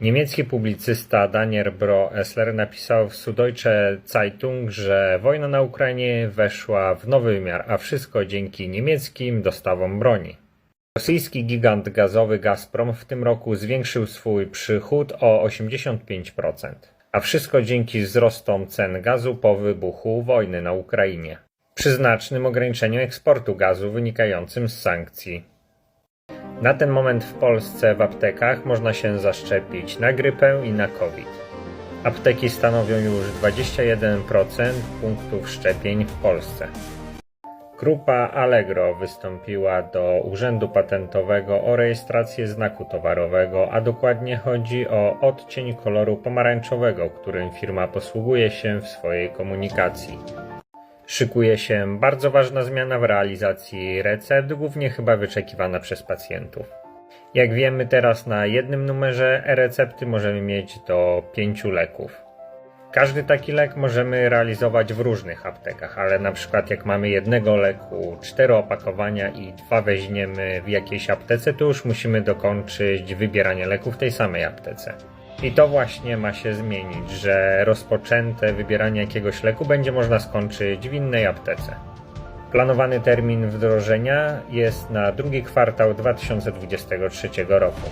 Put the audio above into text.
Niemiecki publicysta Daniel Bro-Essler napisał w Süddeutsche Zeitung, że wojna na Ukrainie weszła w nowy wymiar, a wszystko dzięki niemieckim dostawom broni. Rosyjski gigant gazowy Gazprom w tym roku zwiększył swój przychód o 85%, a wszystko dzięki wzrostom cen gazu po wybuchu wojny na Ukrainie, przy znacznym ograniczeniu eksportu gazu wynikającym z sankcji. Na ten moment w Polsce w aptekach można się zaszczepić na grypę i na COVID. Apteki stanowią już 21% punktów szczepień w Polsce. Grupa Allegro wystąpiła do Urzędu Patentowego o rejestrację znaku towarowego, a dokładnie chodzi o odcień koloru pomarańczowego, którym firma posługuje się w swojej komunikacji. Szykuje się bardzo ważna zmiana w realizacji recept, głównie chyba wyczekiwana przez pacjentów. Jak wiemy, teraz na jednym numerze e-recepty możemy mieć do pięciu leków. Każdy taki lek możemy realizować w różnych aptekach, ale na przykład jak mamy jednego leku, cztery opakowania i dwa weźmiemy w jakiejś aptece, to już musimy dokończyć wybieranie leków w tej samej aptece. I to właśnie ma się zmienić, że rozpoczęte wybieranie jakiegoś leku będzie można skończyć w innej aptece. Planowany termin wdrożenia jest na drugi kwartał 2023 roku.